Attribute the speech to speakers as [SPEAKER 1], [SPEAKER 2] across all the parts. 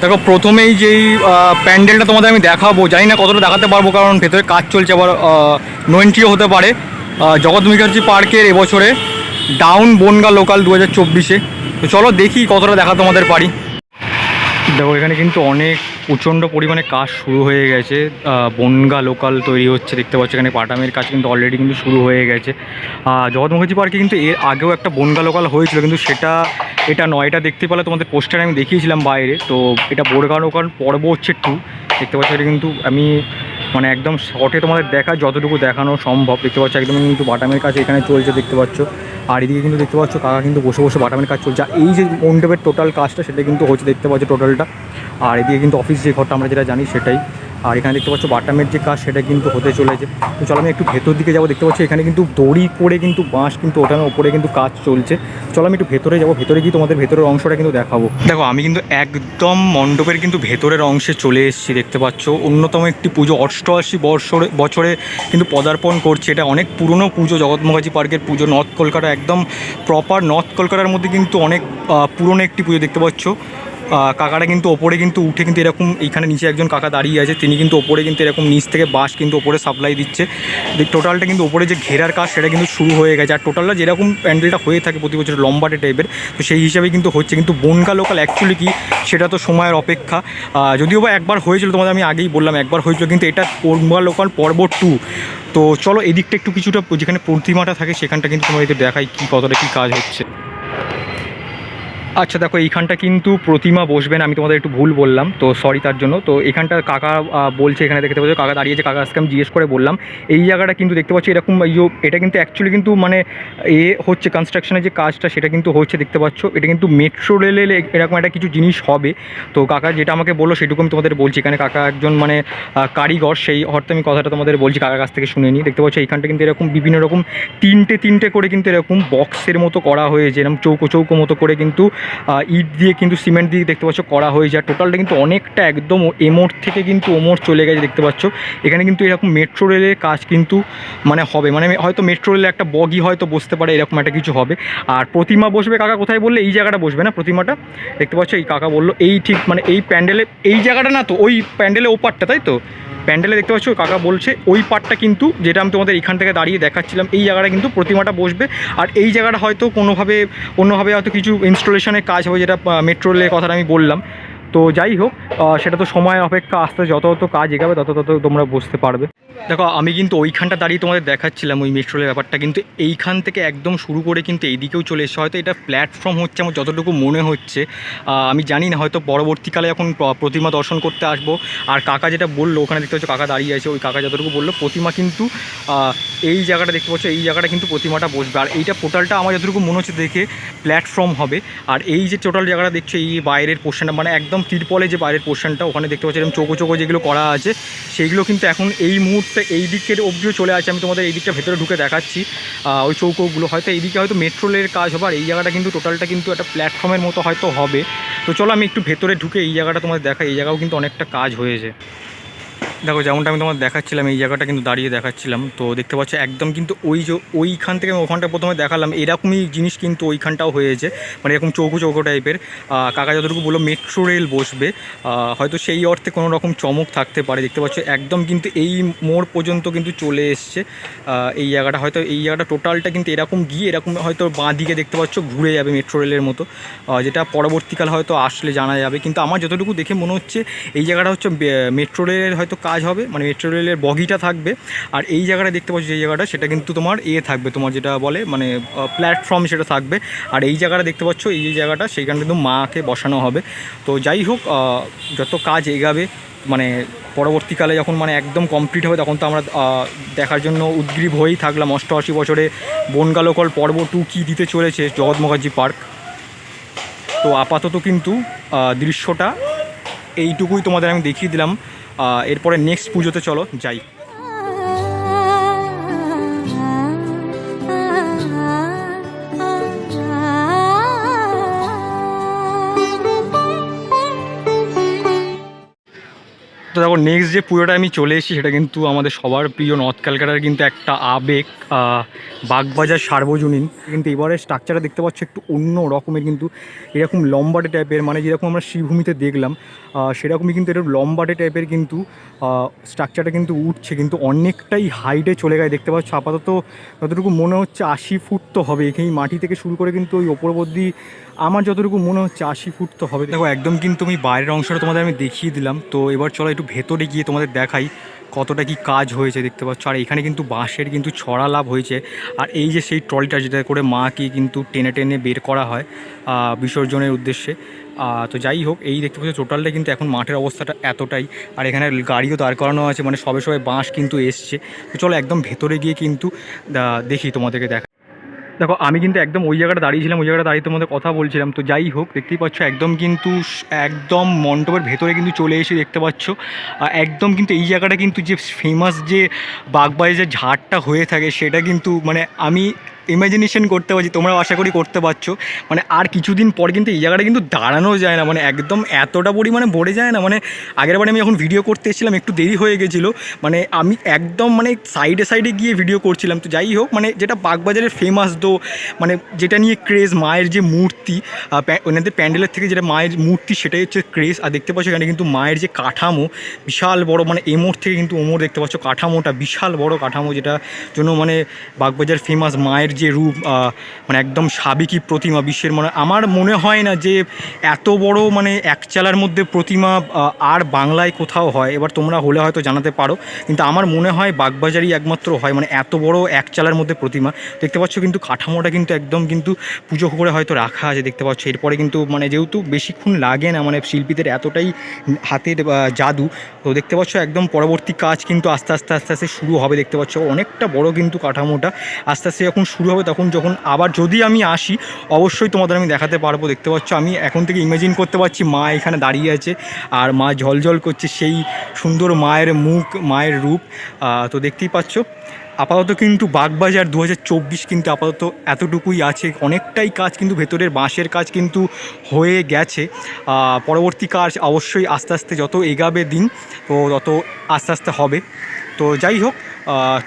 [SPEAKER 1] দেখো, প্রথমেই যেই প্যান্ডেলটা তোমাদের আমি দেখাবো, জানি না কতটা দেখাতে পারব, কারণ ভেতরে কাজ চলছে আবার নো এন্ট্রিও হতে পারে। জগৎ মুখার্জি পার্কের এবছরে, ডাউন বনগা লোকাল দু হাজার চব্বিশে। তো চলো দেখি কতটা দেখা তোমাদের পারি। দেখো, এখানে কিন্তু অনেক প্রচণ্ড পরিমাণে কাজ শুরু হয়ে গেছে। বনগা লোকাল তৈরি হচ্ছে, দেখতে পাচ্ছ এখানে পাটামের কাজ কিন্তু অলরেডি কিন্তু শুরু হয়ে গেছে। জগৎ মুখার্জি পার্কে কিন্তু এর আগেও একটা বনগা লোকাল হয়েছিল, কিন্তু সেটা, এটা নয় এটা দেখতে পেলে তোমাদের পোস্টারে আমি দেখিয়েছিলাম বাইরে, তো এটা বনগা লোকাল পর্ব হচ্ছে টু দেখতে পাচ্ছ এটা কিন্তু আমি মানে একদম শর্টে তোমাদের দেখা, যতটুকু দেখানো সম্ভব। দেখতে পাচ্ছ একদম কিন্তু বাটামের কাজ এখানে চলছে, দেখতে পাচ্ছ। আর এদিকে কিন্তু দেখতে পাচ্ছ কাকা কিন্তু বসে বসে বাটামের কাজ চলছে। এই যে মণ্ডপের টোটাল কাজটা, সেটা কিন্তু হচ্ছে, দেখতে পাচ্ছ টোটালটা আর এদিকে কিন্তু অফিস যে ঘরটা আমরা যেটা জানি সেটাই। আর এখানে দেখতে পাচ্ছ বাটামের যে কাজ সেটা কিন্তু হতে চলেছে। তো চলো আমি একটু ভেতর দিকে যাব। দেখতে পাচ্ছি এখানে কিন্তু দড়ি করে কিন্তু বাঁশ কিন্তু ওঠানোর ওপরে কিন্তু কাজ চলছে। চলো আমি একটু ভেতরে যাব। ভেতরে গিয়ে তোমাদের ভেতরের অংশটা কিন্তু দেখাবো। দেখো, আমি কিন্তু একদম মণ্ডপের কিন্তু ভেতরের অংশে চলে এসেছি। দেখতে পাচ্ছ, অন্যতম একটি পুজো অষ্টআশি বছরে বছরে কিন্তু পদার্পণ করছে। এটা অনেক পুরনো পুজো। জগৎমোহাজি পার্কের পুজো। নর্থ কলকাতা একদম প্রপার নর্থ কলকাতার মধ্যে কিন্তু অনেক পুরনো একটি পুজো। দেখতে পাচ্ছ কাকাটা কিন্তু ওপরে কিন্তু উঠে কিন্তু এরকম এইখানে নিচে একজন কাকা দাঁড়িয়ে আছে, তিনি কিন্তু ওপরে কিন্তু এরকম নিচ থেকে বাস কিন্তু ওপরে সাপ্লাই দিচ্ছে। টোটালটা কিন্তু ওপরে যে ঘেরার কাজ সেটা কিন্তু শুরু হয়ে গেছে। আর টোটালটা যেরকম প্যান্ডেলটা হয়ে থাকে প্রতি বছর লম্বাটে টাইপের তো সেই হিসাবে কিন্তু হচ্ছে। কিন্তু বনগা লোকাল অ্যাকচুয়ালি কি, সেটা তো সময়ের অপেক্ষা। যদিও বা একবার হয়েছিল, তোমাদের আমি আগেই বললাম, একবার হয়েছিল, কিন্তু এটা বনগা লোকাল পর্ব টু তো চলো এদিকটা একটু কিছুটা, যেখানে প্রতিমাটা থাকে সেখানটা কিন্তু তোমাদের দেখাই কী কতটা কী কাজ হচ্ছে। আচ্ছা দেখো, এইখানটা কিন্তু প্রতিমা বসবেন, আমি তোমাদের একটু ভুল বললাম, তো সরি তার জন্য। তো এখানটা কাকা বলছে এখানে দেখতে পাচ্ছ, কাকা দাঁড়িয়েছে কাকা আজকে আমি জিজ্ঞেস করে বললাম। এই জায়গাটা কিন্তু দেখতে পাচ্ছি, এরকম, এই যে- এটা কিন্তু অ্যাকচুয়ালি কিন্তু মানে এ হচ্ছে কনস্ট্রাকশনের যে কাজটা, সেটা কিন্তু হচ্ছে, দেখতে পাচ্ছ। এটা কিন্তু মেট্রো রেলে এরকম একটা কিছু জিনিস হবে। তো কাকা যেটা আমাকে বলল, সেটুকু আমি তোমাদের বলছি। এখানে কাকা একজন মানে কারিগর, সেই অর্থে আমি কথাটা তোমাদের বলছি, কাকার কাছ থেকে শুনে নিই দেখতে পাচ্ছ, এইখানটা কিন্তু এরকম বিভিন্ন রকম, তিনটে তিনটে করে কিন্তু এরকম বক্সের মতো করা হয়েছে, এরকম চৌকো চৌকো মতো করে কিন্তু ইট দিয়ে কিন্তু সিমেন্ট দিয়ে দেখতে পাচ্ছ করা হয়েছে আর টোটালটা কিন্তু অনেকটা একদম এমোর থেকে কিন্তু ওমোর চলে গেছে দেখতে পাচ্ছ। এখানে কিন্তু এরকম মেট্রো রেলের কাজ কিন্তু মানে হবে। মানে হয়তো মেট্রো রেলে একটা বগি হয়তো বসতে পারে, এরকম একটা কিছু হবে। আর প্রতিমা বসবে, কাকা কোথায় বললে? এই জায়গাটা বসবে না প্রতিমাটা? দেখতে পাচ্ছ এই কাকা বলল, এই ঠিক মানে এই প্যান্ডেলে এই জায়গাটা না তো, ওই প্যান্ডেলে ওপারটা, তাই তো? প্যান্ডেলে দেখতে পাচ্ছ, কাকা বলছে, ওই পার্টটা কিন্তু যেটা আমি তোমাদের এখান থেকে দাঁড়িয়ে দেখাচ্ছিলাম, এই জায়গাটা কিন্তু প্রতিমাটা বসবে। আর এই জায়গাটা হয়তো কোনোভাবে অন্যভাবে হয়তো কিছু ইনস্টলেশনের কাজ হবে, যেটা মেট্রো রেলের কথাটা আমি বললাম। তো যাই হোক সেটা তো সময় অপেক্ষা, আসতে যত তত কাজ এগাবে, তত তত তোমরা বুঝতে পারবে। দেখো, আমি কিন্তু ওইখানটা দাঁড়িয়ে তোমাদের দেখাচ্ছিলাম, ওই মেট্রো রেলের ব্যাপারটা, কিন্তু এইখান থেকে একদম শুরু করে কিন্তু এইদিকেও চলে এসছে। হয়তো এটা প্ল্যাটফর্ম হচ্ছে, আমার যতটুকু মনে হচ্ছে। আমি জানি না, হয়তো পরবর্তীকালে প্র- প্রতিমা দর্শন করতে আসব, আর কাকা যেটা বলল, ওখানে দেখতে পাচ্ছ কাকা দাঁড়িয়ে আছে, ওই কাকা যতটুকু বলল, প্রতিমা কিন্তু এই জায়গাটা দেখতে পাচ্ছ, এই জায়গাটা কিন্তু প্রতিমাটা বসবে। আর এইটা পোর্টালটা আমার যতটুকু মনে হচ্ছে দেখে প্ল্যাটফর্ম হবে। আর এই যে টোটাল জায়গাটা দেখছ, এই বাইরের পোর্শনটা মানে একদম তিরপলে যে বাইরের পোর্শনটা ওখানে দেখতে পাচ্ছি এরকম চৌকো চোখো যেগুলো করা আছে, সেইগুলো কিন্তু এখন এই মুহূর্তে এই দিকের অবধিও চলে আসে আমি তোমাদের এই দিকটা ভেতরে ঢুকে দেখাচ্ছি। ওই চৌকোগুলো, হয়তো এইদিকে হয়তো মেট্রো রেলের কাজ হবে, আর এই জায়গাটা কিন্তু টোটালটা কিন্তু একটা প্ল্যাটফর্মের মতো হয়তো হবে। তো চলো আমি একটু ভেতরে ঢুকে এই জায়গাটা তোমাদের দেখাই, এই জায়গাও কিন্তু অনেকটা কাজ হয়েছে। দেখো, যেমনটা আমি তোমার দেখাচ্ছিলাম, এই জায়গাটা কিন্তু দাঁড়িয়ে দেখাচ্ছিলাম। তো দেখতে পাচ্ছ, একদম কিন্তু ওই যে, ওইখান থেকে আমি ওখানটা প্রথমে দেখালাম। এরকমই জিনিস কিন্তু ওইখানটাও হয়েছে মানে এরকম চৌকো চৌকো টাইপের। কাকা যতটুকু বলল, মেট্রো রেল বসবে। হয়তো সেই অর্থে কোনো রকম চমক থাকতে পারে। দেখতে পাচ্ছ, একদম কিন্তু এই মোড় পর্যন্ত কিন্তু চলে এসছে। এই জায়গাটা, হয়তো এই জায়গাটা টোটালটা কিন্তু এরকম গিয়ে এরকম হয়তো বাঁ দিকে দেখতে পাচ্ছ, ঘুরে যাবে মেট্রো রেলের মতো। যেটা পরবর্তীকাল হয়তো আসলে জানা যাবে। কিন্তু আমার যতটুকু দেখে মনে হচ্ছে, এই জায়গাটা হচ্ছে মেট্রো রেলের হয়তো কাজ হবে মানে মেট্রো রেলের বগিটা থাকবে, আর এই জায়গাটা দেখতে পাচ্ছ, যে জায়গাটা, সেটা কিন্তু তোমার এ থাকবে, তোমার যেটা বলে মানে প্ল্যাটফর্ম সেটা থাকবে, আর এই জায়গাটা দেখতে পাচ্ছ, এই যে জায়গাটা, সেইখানে কিন্তু মাকে বসানো হবে। তো যাই হোক যত কাজ এগাবে মানে পরবর্তীকালে যখন মানে একদম কমপ্লিট হবে, তখন তো আমরা দেখার জন্য উদ্গ্রীব হয়েই থাকলাম। অষ্টআশি বছরে বনগালোকল পর্ব টু কী দিতে চলেছে, জগৎ মুখার্জি পার্ক। তো আপাতত কিন্তু দৃশ্যটা এইটুকুই তোমাদের আমি দেখিয়ে দিলাম। এরপরে নেক্সট পুজোতে চলো যাই। তো দেখো নেক্সট যে পুজোটা আমি চলে এসেছি সেটা কিন্তু আমাদের সবার প্রিয় নর্থ ক্যালকাটার কিন্তু একটা আবেগ বাগবাজার সার্বজনীন। কিন্তু এবারে স্ট্রাকচারটা দেখতে পাচ্ছ একটু অন্য রকমের কিন্তু এরকম লম্বাটে টাইপের মানে যেরকম আমরা শ্রীভূমিতে দেখলাম সেরকমই কিন্তু এরকম লম্বাটে টাইপের কিন্তু স্ট্রাকচারটা কিন্তু উঠছে। কিন্তু অনেকটাই হাইটে চলে গেছে। দেখতে পাচ্ছ আপাতত যতটুকু মনে হচ্ছে আশি ফুট তো হবে। এখানেই মাটি থেকে শুরু করে কিন্তু ওই ওপর অবধি আমার যতটুকু মনে হচ্ছে আশি ফুট তো হবে। দেখো, একদম কিন্তু আমি বাইরের অংশটা তোমাদের আমি দেখিয়ে দিলাম। তো এবার চলো একটু ভেতরে গিয়ে তোমাদের দেখাই কতটা কি কাজ হয়েছে, দেখতে পাচ্ছ? আর এখানে কিন্তু বাঁশের কিন্তু ছড়া লাভ হয়েছে। আর এই যে সেই ট্রলিটা যেটা করে মাকে কিন্তু টেনে টেনে বের করা হয় বিসর্জনের উদ্দেশ্যে তো যাই হোক, এই দেখতে পাচ্ছ টোটালটা কিন্তু এখন মাঠের অবস্থাটা এতটাই। আর এখানে গাড়িও দাঁড় করানো আছে মানে সবে সবে বাঁশ কিন্তু এসছে। তো চলো একদম ভেতরে গিয়ে কিন্তু দেখি তোমাদেরকে দেখা দেখো, আমি কিন্তু একদম ওই জায়গাটা দাঁড়িয়েছিলাম ওই জায়গাটা দাঁড়িয়ে তোমাদের কথা বলছিলাম। তো যাই হোক, দেখতেই পাচ্ছ, একদম কিন্তু একদম মণ্ডপের ভেতরে কিন্তু চলে এসে দেখতে পাচ্ছ, আর একদম কিন্তু এই জায়গাটা কিন্তু যে ফেমাস যে বাঘবাজের যে ঝাড়টা হয়ে থাকে, সেটা কিন্তু মানে আমি ইমাজিনেশন করতে পারছি তোমরা আশা করি করতে পারছ। মানে আর কিছুদিন পর কিন্তু এই জায়গাটা কিন্তু দাঁড়ানো যায় না মানে একদম এতটা পরিমাণে ভরে যায় না। মানে আগের বারে আমি যখন ভিডিও করতে এসেছিলাম, একটু দেরি হয়ে গেছিল। মানে আমি একদম মানে সাইডে সাইডে গিয়ে ভিডিও করছিলাম। তো যাই হোক মানে যেটা বাগবাজারের ফেমাস দো মানে যেটা নিয়ে ক্রেজ মায়ের যে মূর্তি ওনাদের প্যান্ডেলের থেকে যেটা মায়ের মূর্তি, সেটাই হচ্ছে ক্রেজ আর দেখতে পাচ্ছ এখানে কিন্তু মায়ের যে কাঠামো, বিশাল বড় মানে এমোর থেকে কিন্তু ওমর দেখতে পাচ্ছ কাঠামোটা, বিশাল বড় কাঠামো যেটা জন্য মানে বাগবাজার ফেমাস মায়ের যে রূপ মানে একদম সাবেকি প্রতিমা বিশ্বের মানে আমার মনে হয় না যে এত বড় মানে এক চালার মধ্যে প্রতিমা আর বাংলায় কোথাও হয়। এবার তোমরা হলে হয়তো জানাতে পারো, কিন্তু আমার মনে হয় বাগবাজারই একমাত্র হয় মানে এত বড় এক চালার মধ্যে প্রতিমা। দেখতে পাচ্ছ কিন্তু কাঠামোটা কিন্তু একদম কিন্তু পুজো করে হয়তো রাখা আছে, দেখতে পাচ্ছ। এরপরে কিন্তু মানে যেহেতু বেশিক্ষণ লাগে না মানে শিল্পীদের এতটাই হাতের জাদু, তো দেখতে পাচ্ছ একদম পরবর্তী কাজ কিন্তু আস্তে আস্তে আস্তে আস্তে শুরু হবে, দেখতে পাচ্ছ। অনেকটা বড় কিন্তু কাঠামোটা। আস্তে আস্তে যখন শুরু হবে তখন যখন আবার যদি আমি আসি, অবশ্যই তোমাদের আমি দেখাতে পারব। দেখতে পাচ্ছ, আমি এখন থেকে ইমাজিন করতে পারছি মা এখানে দাঁড়িয়ে আছে আর মা ঝলঝল করছে সেই সুন্দর মায়ের মুখ, মায়ের রূপ। তো দেখতেই পাচ্ছ, আপাতত কিন্তু বাগবাজার দু হাজার চব্বিশ কিন্তু আপাতত এতটুকুই আছে। অনেকটাই কাজ কিন্তু ভেতরের বাঁশের কাজ কিন্তু হয়ে গেছে। পরবর্তী কাজ অবশ্যই আস্তে আস্তে যত এগাবে দিন, তো তত আস্তে আস্তে হবে। তো যাই হোক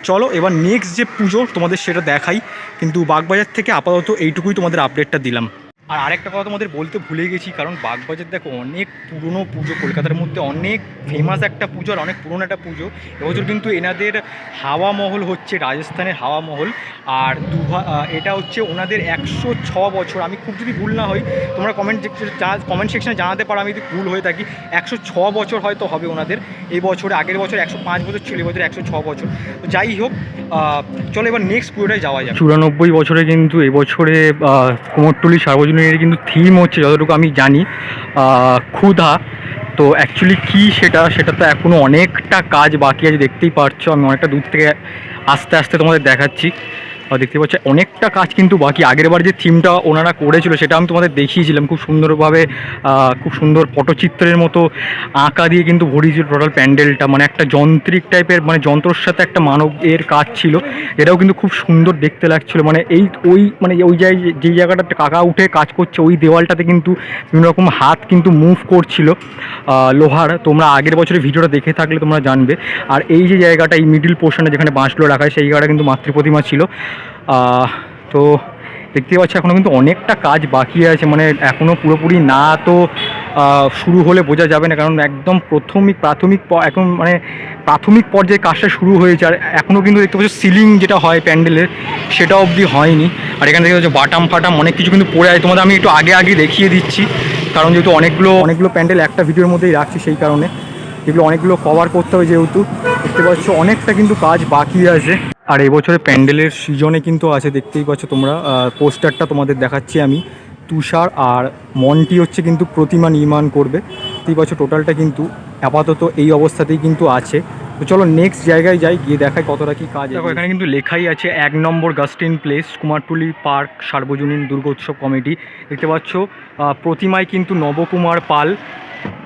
[SPEAKER 1] চলো, এবার নেক্সট যে পুজো তোমাদের সেটা দেখাই। কিন্তু বাগবাজার থেকে আপাতত এইটুকুই তোমাদের আপডেটটা দিলাম। আর আরেকটা কথা তোমাদের বলতে ভুলে গেছি, কারণ বাগবাজার দেখো অনেক পুরনো পুজো, কলকাতার মধ্যে অনেক ফেমাস একটা পুজো আর অনেক পুরনো একটা পুজো। এবছর কিন্তু এনাদের হাওয়া মহল হচ্ছে, রাজস্থানের হাওয়া মহল। আর দু এটা হচ্ছে ওনাদের একশো ছ বছর। আমি খুব যদি ভুল না হই, তোমরা কমেন্ট কমেন্ট সেকশনে জানাতে পারো, আমি যদি ভুল হয়ে থাকি। একশো ছ বছর হয়তো হবে ওনাদের। এই বছরে, আগের বছর একশো পাঁচ বছর ছিল বছর একশো ছ বছর। তো যাই হোক চলো এবার নেক্সট পুজোটায় যাওয়া যাক। চুরানব্বই বছরে কিন্তু এবছরে কুমোরটুলি সার্বজনীনের কিন্তু থিম হচ্ছে, যতটুকু আমি জানি ক্ষুধা। তো অ্যাকচুয়ালি কি সেটা সেটা তো এখনও অনেকটা কাজ বাকি আছে, দেখতেই পারছ। আমি অনেকটা দূর থেকে আস্তে আস্তে তোমাদের দেখাচ্ছি। দেখতে পাচ্ছ অনেকটা কাজ কিন্তু বাকি। আগের বার যে থিমটা ওনারা করেছিল সেটা আমি তোমাদের দেখিয়েছিলাম। খুব সুন্দরভাবে খুব সুন্দর পটচিত্রের মতো আঁকা দিয়ে কিন্তু ভরিয়েছিল টোটাল প্যান্ডেলটা। মানে একটা যন্ত্রিক টাইপের মানে যন্ত্রর সাথে একটা মানব এর কাজ ছিল। এটাও কিন্তু খুব সুন্দর দেখতে লাগছিল। মানে এই, ওই মানে ওই জায়গায় যেই জায়গাটা কাকা উঠে কাজ করছে, ওই দেওয়ালটাতে কিন্তু বিভিন্ন রকম হাত কিন্তু মুভ করছিল লোহার। তোমরা আগের বছরের ভিডিওটা দেখে থাকলে তোমরা জানবে। আর এই যে জায়গাটা, এই মিডিল পোর্শনে যেখানে বাঁশগুলো রাখা হয়, সেই জায়গাটা কিন্তু মাতৃপ্রতিমা ছিল। তো দেখতেই পাচ্ছি এখনও কিন্তু অনেকটা কাজ বাকি আছে মানে এখনও পুরোপুরি না তো শুরু হলে বোঝা যাবে না, কারণ একদম প্রাথমিক প্রাথমিক এখন মানে প্রাথমিক পর্যায়ে কাজটা শুরু হয়েছে, আর এখনও কিন্তু দেখতে পাচ্ছ সিলিং যেটা হয় প্যান্ডেলের সেটা অবধি হয়নি। আর এখানে দেখতে বাটাম ফাটাম অনেক কিছু কিন্তু পড়ে আছে, তোমাদের আমি একটু আগে আগে দেখিয়ে দিচ্ছি, কারণ যেহেতু অনেকগুলো অনেকগুলো প্যান্ডেল একটা ভিডিওর মধ্যেই রাখছি সেই কারণে। এগুলো অনেকগুলো কভার করতে হবে যেহেতু। দেখতে পাচ্ছ অনেকটা কিন্তু কাজ বাকি আছে। আর এবছরে প্যান্ডেলের সিজনে কিন্তু আছে দেখতেই পাচ্ছ তোমরা। পোস্টারটা তোমাদের দেখাচ্ছি আমি। তুষার আর মনটি হচ্ছে কিন্তু প্রতিমা নির্মাণ করবে। দেখতেই পাচ্ছ টোটালটা কিন্তু আপাতত এই অবস্থাতেই কিন্তু আছে। তো চলো নেক্সট জায়গায় যাই গিয়ে দেখাই কতটা কি কাজ দেখো এখানে কিন্তু লেখাই আছে এক নম্বর গাস্টিন প্লেস কুমারটুলি পার্ক সার্বজনীন দুর্গোৎসব কমিটি দেখতে পাচ্ছ প্রতিমায় কিন্তু নবকুমার পাল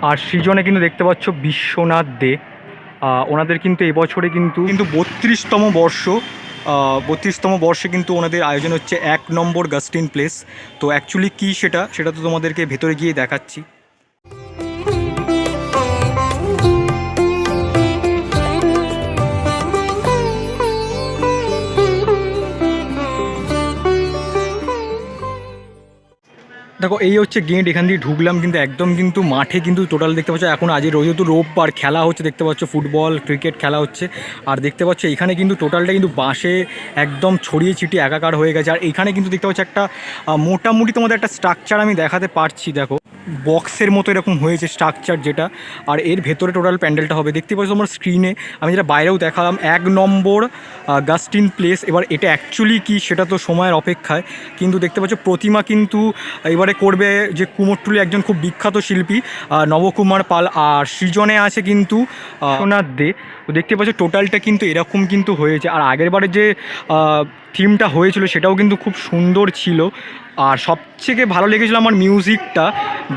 [SPEAKER 1] আর সৃজনে কিন্তু দেখতে পাচ্ছ বিশ্বনাথ দে। ওনাদের কিন্তু এবছরে কিন্তু কিন্তু বত্রিশতম বর্ষ বত্রিশতম বর্ষে কিন্তু ওনাদের আয়োজন হচ্ছে এক নম্বর গাস্টিন প্লেস। তো অ্যাকচুয়ালি কী সেটা? সেটা তো তোমাদেরকে ভেতরে গিয়ে দেখাচ্ছি। দেখো, এই হচ্ছে গেট, এখান দিয়ে ঢুকলাম কিন্তু একদম কিন্তু মাঠে কিন্তু টোটাল দেখতে পাচ্ছ, এখন আজ রোজ তো রোববার, খেলা হচ্ছে, দেখতে পাচ্ছ ফুটবল ক্রিকেট খেলা হচ্ছে, আর দেখতে পাচ্ছ এখানে কিন্তু টোটালটা কিন্তু বাঁশে একদম ছড়িয়ে ছিটিয়ে একাকার হয়ে গেছে, আর এখানে কিন্তু দেখতে পাচ্ছ একটা মোটামুটি তোমাদের একটা স্ট্রাকচার আমি দেখাতে পারছি, দেখো। বক্সের মতো এরকম হয়েছে স্ট্রাকচার যেটা, আর এর ভেতরে টোটাল প্যান্ডেলটা হবে। দেখতে পাচ্ছ তোমার স্ক্রিনে আমি যেটা বাইরেও দেখালাম, এক নম্বর গাস্টিন প্লেস এবার এটা অ্যাকচুয়ালি কি সেটা তো সময়ের অপেক্ষায়, কিন্তু দেখতে পাচ্ছ প্রতিমা কিন্তু এবারে করবে যে কুমোরটুলি একজন খুব বিখ্যাত শিল্পী নবকুমার পাল, আর সৃজনে আছে কিন্তু সোনার দে দেখতে পাচ্ছ টোটালটা কিন্তু এরকম কিন্তু হয়েছে। আর আগের বারে যে থিমটা হয়েছিল সেটাও কিন্তু খুব সুন্দর ছিল। আর সবথেকে ভালো লেগেছিলো আমার মিউজিকটা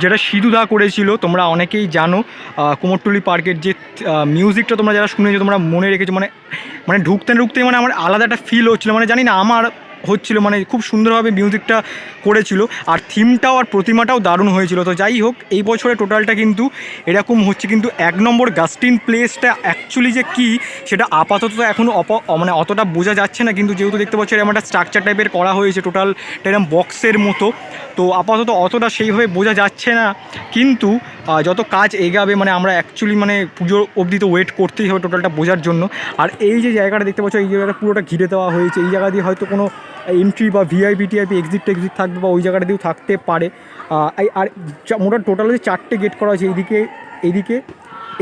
[SPEAKER 1] যেটা সিধুদা করেছিল, তোমরা অনেকেই জানো কুমোরটুলি পার্কের যে মিউজিকটা তোমরা যারা শুনেছো, তোমরা মনে রেখেছো মানে মানে ঢুকতে ঢুকতে মানে আমার আলাদা একটা ফিল হচ্ছিল। মানে জানি না, আমার হচ্ছিল মানে খুব সুন্দরভাবে মিউজিকটা করেছিল। আর থিমটাও আর প্রতিমাটাও দারুণ হয়েছিল। তো যাই হোক, এই বছরে টোটালটা কিন্তু এরকম হচ্ছে। কিন্তু এক নম্বর গাস্টিন প্লেসটা অ্যাকচুয়ালি যে কী, সেটা আপাতত এখনও অপ মানে অতটা বোঝা যাচ্ছে না। কিন্তু যেহেতু দেখতে পাচ্ছি, এরকম একটা স্ট্রাকচার টাইপের করা হয়েছে টোটাল এরকম বক্সের মতো। তো আপাতত অতটা সেইভাবে বোঝা যাচ্ছে না। কিন্তু যত কাজ এগাবে মানে আমরা অ্যাকচুয়ালি মানে পুজোর অবধি তো ওয়েট করতেই হবে টোটালটা বোঝার জন্য। আর এই যে জায়গাটা দেখতে পাচ্ছ, এই জায়গাটা পুরোটা ঘিরে দেওয়া হয়েছে। এই জায়গা দিয়ে হয়তো কোনো এন্ট্রি বা ভিআইপি টিআইপি এক্সিট টেক্সিট থাকবে বা ওই জায়গাটা দিয়েও থাকতে পারে। আর মোটামুটি মোটা টোটাল হচ্ছে চারটে গেট করা হয়েছে। এইদিকে এইদিকে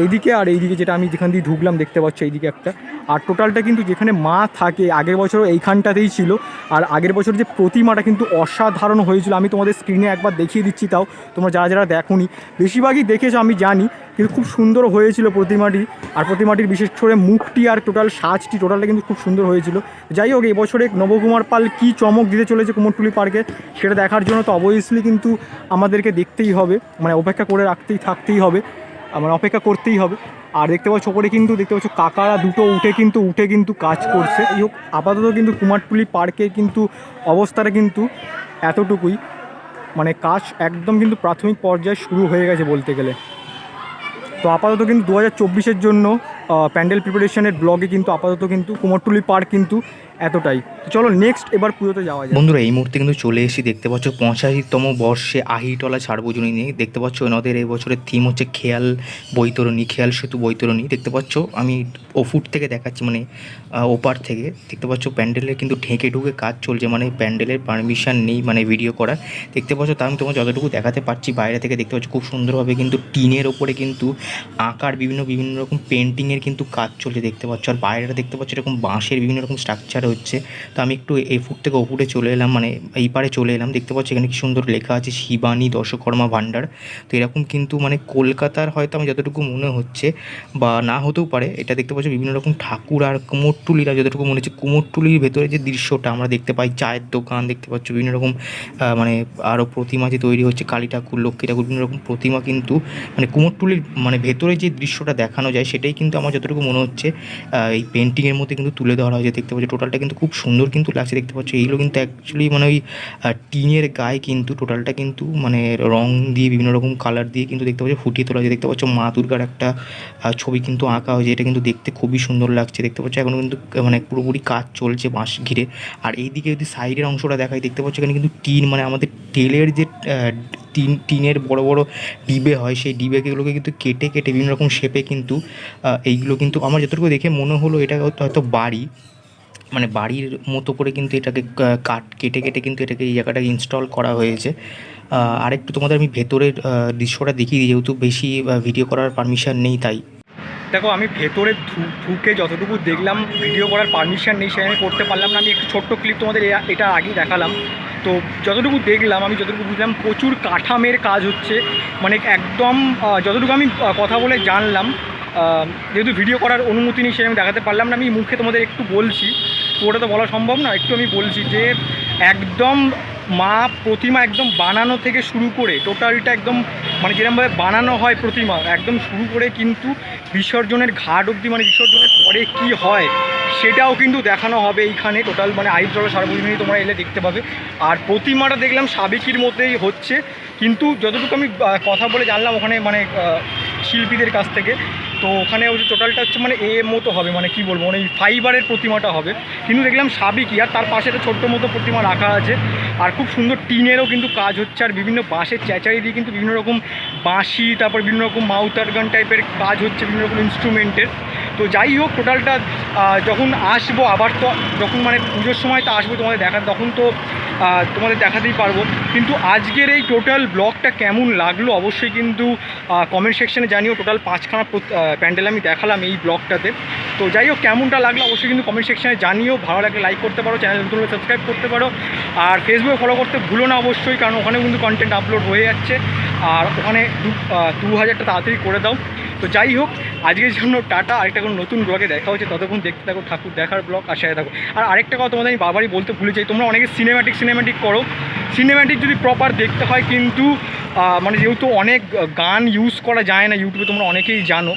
[SPEAKER 1] এইদিকে আর এইদিকে যেটা আমি যেখান দিয়ে ঢুকলাম দেখতে পাচ্ছি এইদিকে একটা। আর টোটালটা কিন্তু যেখানে মা থাকে, আগের বছরও এইখানটাতেই ছিল। আর আগের বছর যে প্রতিমাটা কিন্তু অসাধারণ হয়েছিল, আমি তোমাদের স্ক্রিনে একবার দেখিয়ে দিচ্ছি তাও, তোমরা যারা যারা দেখোনি। বেশিরভাগই দেখেছ আমি জানি, কিন্তু খুব সুন্দর হয়েছিল প্রতিমাটি। আর প্রতিমাটির বিশেষ করে মুখটি আর টোটাল সাজটি টোটালটা কিন্তু খুব সুন্দর হয়েছিল। যাই হোক এই বছরে নবকুমার পাল কী চমক দিতে চলেছে কুমোরটুলি পার্কে, সেটা দেখার জন্য তো অবভিয়াসলি কিন্তু আমাদেরকে দেখতেই হবে। মানে অপেক্ষা করে রাখতেই, থাকতেই হবে। আমার অপেক্ষা করতেই হবে। আর দেখতে পাচ্ছ ওপরে কিন্তু, দেখতে পাচ্ছ কাকারা দুটো উঠে কিন্তু উঠে কিন্তু কাজ করছে। এই হোক, আপাতত কিন্তু কুমারটুলি পার্কের কিন্তু অবস্থাটা কিন্তু এতটুকুই। মানে কাজ একদম কিন্তু প্রাথমিক পর্যায়ে শুরু হয়ে গেছে বলতে গেলে। তো আপাতত কিন্তু দু হাজার জন্য প্যান্ডেল প্রিপারেশনের ব্লগে কিন্তু আপাতত কিন্তু কুমারটুলি পার্ক কিন্তু এতটাই। চলো নেক্সট এবার পুজোতে যাওয়া যায়
[SPEAKER 2] বন্ধুরা, এই মুহূর্তে কিন্তু চলে এসেছি, দেখতে পাচ্ছ পঁচাশিতম বর্ষে আহিটলা সার্বজনীন নিয়ে। দেখতে পাচ্ছ ওনাদের এই বছরের থিম হচ্ছে খেয়াল, বৈতরণী, খেয়াল সেতু বৈতরণী। দেখতে পাচ্ছ, আমি ওফুট থেকে দেখাচ্ছি মানে ওপার থেকে। দেখতে পাচ্ছ প্যান্ডেলের কিন্তু ঢেকে ঢুকে কাজ চলছে মানে প্যান্ডেলের পারমিশন নেই মানে ভিডিও করার। দেখতে পাচ্ছ তা আমি তোমার যতটুকু দেখাতে পারছি, বাইরে থেকে দেখতে পাচ্ছ খুব সুন্দরভাবে কিন্তু টিনের ওপরে কিন্তু আঁকার, বিভিন্ন বিভিন্ন রকম পেন্টিংয়ের কিন্তু কাজ চলছে, দেখতে পাচ্ছ। আর বাইরেটা দেখতে পাচ্ছ এরকম বাঁশের বিভিন্ন রকম স্ট্রাকচার হচ্ছে। তো আমি একটু এই ফুট থেকে ওপরে চলে এলাম মানে এই পারে চলে এলাম। দেখতে পাচ্ছি এখানে কি সুন্দর লেখা আছে, শিবানী দশকর্মা ভাণ্ডার। তো এরকম কিন্তু মানে কলকাতার হয়তো আমি যতটুকু মনে হচ্ছে বা না হতেও পারে, এটা দেখতে পাচ্ছি বিভিন্ন রকম ঠাকুর আর কুমোরটুলিরা যতটুকু মনে হচ্ছে কুমোরটুলির ভেতরে যে দৃশ্যটা আমরা দেখতে পাই, চায়ের দোকান দেখতে পাচ্ছ, বিভিন্ন রকম মানে আরও প্রতিমা যে তৈরি হচ্ছে, কালী ঠাকুর, লক্ষ্মী ঠাকুর, বিভিন্ন রকম প্রতিমা কিন্তু মানে কুমোরটুলির মানে ভেতরে যে দৃশ্যটা দেখানো যায়, সেটাই কিন্তু আমার যতটুকু মনে হচ্ছে এই পেন্টিংয়ের মধ্যে কিন্তু তুলে ধরা হয়েছে। দেখতে পাচ্ছি টোটালটা কিন্তু খুব সুন্দর কিন্তু লাগছে, দেখতে পাচ্ছ? এইগুলো কিন্তু অ্যাকচুয়ালি মানে ওই টিনের গায়ে কিন্তু টোটালটা কিন্তু মানে রং দিয়ে, বিভিন্ন রকম কালার দিয়ে কিন্তু দেখতে পাচ্ছ, ফুটিয়ে তোলা হয়েছে। দেখতে পাচ্ছ, মা দুর্গার একটা ছবি কিন্তু আঁকা হয়েছে। এটা কিন্তু দেখতে খুবই সুন্দর লাগছে। দেখতে পাচ্ছ, এখন কিন্তু মানে পুরোপুরি কাজ চলছে বাঁশ ঘিরে। আর এইদিকে যদি সাইডের অংশটা দেখাই, দেখতে পাচ্ছ, এখানে কিন্তু টিন মানে আমাদের তেলের যে টিন, টিনের বড় বড় ডিবে হয়, সেই ডিবেগুলোকে কিন্তু কেটে কেটে বিভিন্ন রকম শেপে কিন্তু এইগুলো কিন্তু আমার যতটুকু দেখে মনে হলো, এটা হয়তো বাড়ি। মানে বাড়ির মতো করে কিন্তু এটাকে কাট কেটে কেটে কিন্তু এটাকে এই জায়গাটাকে ইনস্টল করা হয়েছে। আহ, আরেকটু তোমাদের আমি ভেতরের দৃশ্যটা দেখিয়ে দিই যেহেতু বেশি ভিডিও করার পারমিশন নেই তাই।
[SPEAKER 1] দেখো আমি ভেতরে ঢুকে যতটুকু দেখলাম ভিডিও করার পারমিশন নেই সে আমি করতে পারলাম না। আমি একটু ছোট্ট ক্লিপ তোমাদের এটা আগেই দেখালাম। তো যতটুকু দেখলাম আমি যতটুকু বুঝলাম প্রচুর কাঠামের কাজ হচ্ছে। মানে একদম যতটুকু আমি কথা বলে জানলাম যেহেতু ভিডিও করার অনুমতি নেই সে আমি দেখাতে পারলাম না। আমি মুখে তোমাদের একটু বলছি। ওটা তো বলা সম্ভব না, একটু আমি বলছি যে একদম মা প্রতিমা একদম বানানো থেকে শুরু করে টোটালটা একদম মানে যেরকমভাবে বানানো হয় প্রতিমা, একদম শুরু করে কিন্তু বিসর্জনের ঘাট অবধি মানে বিসর্জনের পরে কি হয় সেটাও কিন্তু দেখানো হবে এইখানে টোটাল মানে আইজল সার্বজনীন তোমরা এলে দেখতে পাবে। আর প্রতিমাটা দেখলাম সাবেকির মধ্যেই হচ্ছে, কিন্তু যতটুকু আমি কথা বলে জানলাম ওখানে মানে শিল্পীদের কাছ থেকে তো ওখানে হচ্ছে টোটালটা হচ্ছে মানে এ মতো হবে মানে কি বলব মানে এই ফাইবারের প্রতিমাটা হবে। কিন্তু দেখলাম সাবিকি আর তার পাশে একটা ছোট্ট মতো প্রতিমা রাখা আছে। আর খুব সুন্দর টিনেরও কিন্তু কাজ হচ্ছে, আর বিভিন্ন বাঁশের চেঁচারি দিয়ে কিন্তু বিভিন্ন রকম বাঁশি, তারপর বিভিন্ন রকম মাউথ অর্গান টাইপের কাজ হচ্ছে, বিভিন্ন রকম ইনস্ট্রুমেন্টের তো যাই হোক টোটালটা যখন আসব আবার তো, যখন মানে পুজোর সময় তো আসব তোমাদের দেখা তখন তো তোমাদের দেখাতেই পারব। কিন্তু আজকের এই টোটাল ব্লগটা কেমন লাগল অবশ্যই কিন্তু কমেন্ট সেকশানে জানিও। টোটাল পাঁচখানা প্যান্ডেল আমি দেখালাম এই ব্লগটাতে তো যাই হোক, কেমনটা লাগল অবশ্যই কিন্তু কমেন্ট সেকশানে জানিও। ভালো লাগলে লাইক করতে পারো চ্যানেল নতুন সাবস্ক্রাইব করতে পারো। আর ফেসবুকে ফলো করতে ভুলো না অবশ্যই, কারণ ওখানেও কিন্তু কন্টেন্ট আপলোড হয়ে যাচ্ছে। আর ওখানে দু হাজারটা তাড়াতাড়ি করে দাও। তো যাই হোক, আজকের জন্য টাটা। আরেকটা কোনো নতুন ব্লগে দেখা হচ্ছে। ততক্ষণ দেখতে থাকো, ঠাকুর দেখার ব্লগ আশায় থাকো। আর আরেকটা কথা তোমাদের আমি বাবারই বলতে ভুলে যাই, তোমরা অনেকে সিনেম্যাটিক সিনেম্যাটিক করো। সিনেম্যাটিক যদি প্রপার দেখতে হয়, কিন্তু মানে যেহেতু অনেক গান ইউজ করা যায় না ইউটিউবে তোমরা অনেকেই জানো।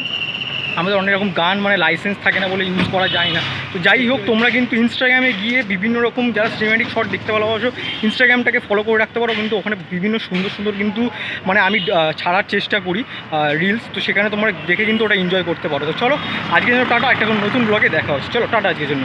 [SPEAKER 1] আমাদের অনেক রকম গান মানে লাইসেন্স থাকে না বলে ইউজ করা যায় না। তো যাই হোক, তোমরা কিন্তু ইনস্টাগ্রামে গিয়ে বিভিন্ন রকম যারা সিনেমেটিক শট দেখতে ভালোবাসো ইনস্টাগ্রামটাকে ফলো করে রাখতে পারো। কিন্তু ওখানে বিভিন্ন সুন্দর সুন্দর কিন্তু মানে আমি ছাড়ার চেষ্টা করি রিলস তো সেখানে তোমরা দেখে কিন্তু ওটা এনজয় করতে পারো। তো চলো, আজকের জন্য টাটা। একটা নতুন ব্লগে দেখা হচ্ছে। চলো, টাটা আজকের জন্য।